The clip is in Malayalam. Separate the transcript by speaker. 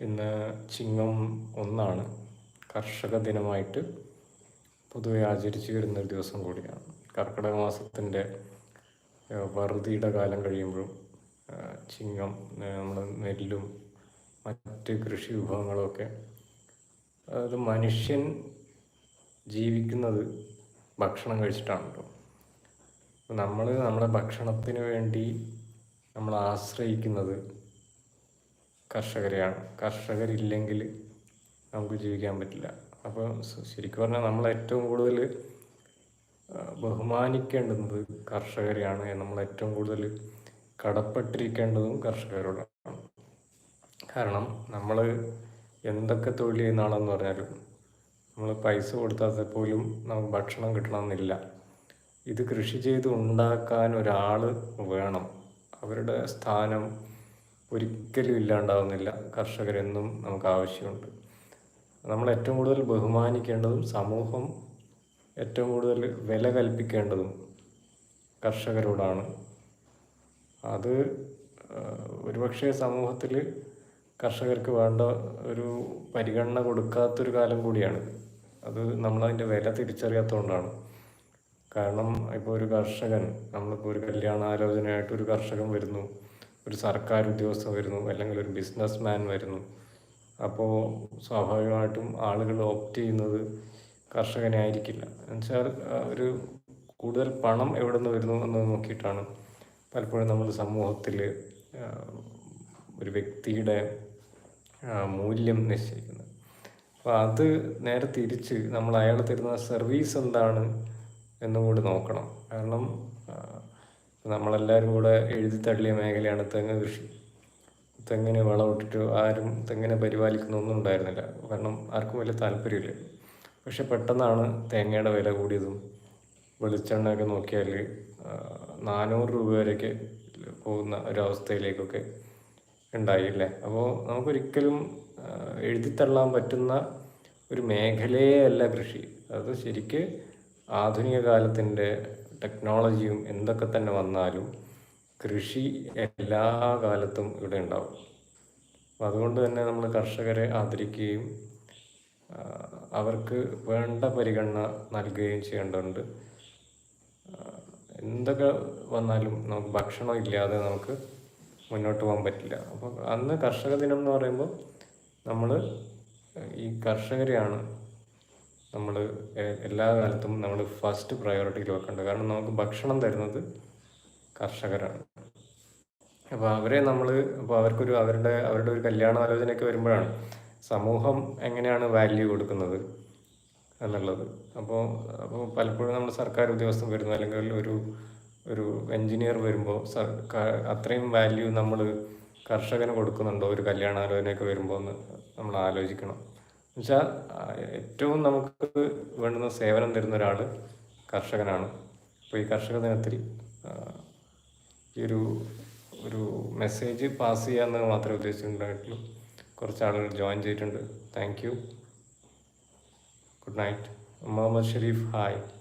Speaker 1: ഇന്ന് ചിങ്ങം ഒന്നാണ്. കർഷക ദിനമായിട്ട് പൊതുവെ ആചരിച്ചു വരുന്നൊരു ദിവസം കൂടിയാണ്. കർക്കിടക മാസത്തിന്റെ വറുതിയുടെ കാലം കഴിയുമ്പോഴും ചിങ്ങം നമ്മൾ നെല്ലും മറ്റ് കൃഷി വിഭവങ്ങളൊക്കെ അത് മനുഷ്യൻ ജീവിക്കുന്നത് ഭക്ഷണം കഴിച്ചിട്ടാണല്ലോ. നമ്മൾ നമ്മുടെ ഭക്ഷണത്തിന് വേണ്ടി നമ്മൾ ആശ്രയിക്കുന്നത് കർഷകരെയാണ്. കർഷകരില്ലെങ്കിൽ നമുക്ക് ജീവിക്കാൻ പറ്റില്ല. അപ്പോൾ ശരിക്കും പറഞ്ഞാൽ നമ്മൾ ഏറ്റവും കൂടുതൽ ബഹുമാനിക്കേണ്ടുന്നത് കർഷകരെയാണ്. നമ്മൾ ഏറ്റവും കൂടുതൽ കടപ്പെട്ടിരിക്കേണ്ടതും കർഷകരോടാണ്. കാരണം നമ്മൾ എന്തൊക്കെ തൊഴിൽ ചെയ്യുന്ന ആളെന്ന് പറഞ്ഞാലും നമ്മൾ പൈസ കൊടുത്താൽ പോലും നമുക്ക് ഭക്ഷണം കിട്ടണമെന്നില്ല. ഇത് കൃഷി ചെയ്ത് ഉണ്ടാക്കാൻ ഒരാൾ വേണം. അവരുടെ സ്ഥാനം ഒരിക്കലും ഇല്ലാണ്ടാവുന്നില്ല. കർഷകരെന്നും നമുക്ക് ആവശ്യമുണ്ട്. നമ്മൾ ഏറ്റവും കൂടുതൽ ബഹുമാനിക്കേണ്ടതും സമൂഹം ഏറ്റവും കൂടുതൽ വില കൽപ്പിക്കേണ്ടതും കർഷകരോടാണ്. അത് ഒരുപക്ഷെ സമൂഹത്തിൽ കർഷകർക്ക് വേണ്ട ഒരു പരിഗണന കൊടുക്കാത്തൊരു കാലം കൂടിയാണ്. അത് നമ്മളതിന്റെ വില തിരിച്ചറിയാത്തതുകൊണ്ടാണ് കാരണം ഇപ്പോൾ ഒരു കർഷകൻ നമ്മളിപ്പോൾ ഒരു കല്യാണാലോചനയായിട്ട് ഒരു കർഷകൻ വരുന്നു. ഒരു സർക്കാർ ഉദ്യോഗസ്ഥൻ വരുന്നു അല്ലെങ്കിൽ ഒരു ബിസിനസ് മാൻ വരുന്നു. അപ്പോൾ സ്വാഭാവികമായിട്ടും ആളുകൾ ഓപ്റ്റ് ചെയ്യുന്നത് കർഷകനെ ആയിരിക്കില്ല. എന്നുവെച്ചാൽ ഒരു കൂടുതൽ പണം എവിടെ നിന്ന് വരുന്നു എന്ന് നോക്കിയിട്ടാണ് പലപ്പോഴും നമ്മൾ സമൂഹത്തിൽ ഒരു വ്യക്തിയുടെ മൂല്യം നിശ്ചയിക്കുന്നത്. അപ്പോൾ അത് നേരെ തിരിച്ച് നമ്മൾ അയാൾ തരുന്ന സർവീസ് എന്താണ് എന്നും കൂടി നോക്കണം. കാരണം നമ്മളെല്ലാവരും കൂടെ എഴുതി തള്ളിയ മേഖലയാണ് തെങ്ങ് കൃഷി. തെങ്ങിന് വളമിട്ടിട്ട് ആരും തെങ്ങിനെ പരിപാലിക്കുന്നൊന്നും ഉണ്ടായിരുന്നില്ല. കാരണം ആർക്കും വലിയ താല്പര്യമില്ല. പക്ഷെ പെട്ടെന്നാണ് തേങ്ങയുടെ വില കൂടിയതും വെളിച്ചെണ്ണയൊക്കെ നോക്കിയാൽ നാനൂറ് രൂപ വരെയൊക്കെ പോകുന്ന ഒരവസ്ഥയിലേക്കൊക്കെ ഉണ്ടായില്ലേ? അപ്പോൾ നമുക്കൊരിക്കലും എഴുതിത്തള്ളാൻ പറ്റുന്ന ഒരു മേഖലയേ അല്ല കൃഷി. അത് ശരിക്ക് ആധുനിക കാലത്തിന്റെ ടെക്നോളജിയും എന്തൊക്കെ തന്നെ വന്നാലും കൃഷി എല്ലാ കാലത്തും ഇവിടെ ഉണ്ടാവും. അതുകൊണ്ട് തന്നെ നമ്മൾ കർഷകരെ ആദരിക്കുകയും അവർക്ക് വേണ്ട പരിഗണന നൽകുകയും ചെയ്യേണ്ടതുണ്ട്. എന്തൊക്കെ വന്നാലും നമുക്ക് ഭക്ഷണം ഇല്ലാതെ നമുക്ക് മുന്നോട്ട് പോകാൻ പറ്റില്ല. അപ്പോൾ അന്ന് കർഷക ദിനം എന്ന് പറയുമ്പോൾ നമ്മൾ ഈ കർഷകരെയാണ് നമ്മൾ എല്ലാ കാലത്തും നമ്മൾ ഫസ്റ്റ് പ്രയോറിറ്റിയിൽ വെക്കേണ്ടത് കാരണം നമുക്ക് ഭക്ഷണം തരുന്നത് കർഷകരാണ്. അപ്പോൾ അവരെ നമ്മൾ അപ്പോൾ അവർക്കൊരു അവരുടെ അവരുടെ ഒരു കല്യാണ ആലോചനയൊക്കെ വരുമ്പോഴാണ് സമൂഹം എങ്ങനെയാണ് വാല്യൂ കൊടുക്കുന്നത് എന്നുള്ളത്. അപ്പോൾ അപ്പോൾ പലപ്പോഴും നമ്മൾ സർക്കാർ ഉദ്യോഗസ്ഥൻ വരുന്നു അല്ലെങ്കിൽ ഒരു ഒരു എൻജിനീയർ വരുമ്പോൾ അത്രയും വാല്യൂ നമ്മൾ കർഷകന് കൊടുക്കുന്നുണ്ടോ? ഒരു കല്യാണാലോചനയൊക്കെ വരുമ്പോൾ എന്ന് നമ്മൾ ആലോചിക്കണം എന്നുവെച്ചാൽ ഏറ്റവും നമുക്ക് വേണ്ടുന്ന സേവനം തരുന്ന ഒരാൾ കർഷകനാണ്. അപ്പോൾ ഈ കർഷക ദിനത്തിൽ ഈ ഒരു ഒരു മെസ്സേജ് പാസ് ചെയ്യാമെന്ന് മാത്രമേ ഉദ്ദേശിച്ചിട്ടുണ്ടായിട്ടുള്ളൂ. കുറച്ച് ആളുകൾ ജോയിൻ ചെയ്തിട്ടുണ്ട്. Thank you. Good night. Muhammad Shareef hi.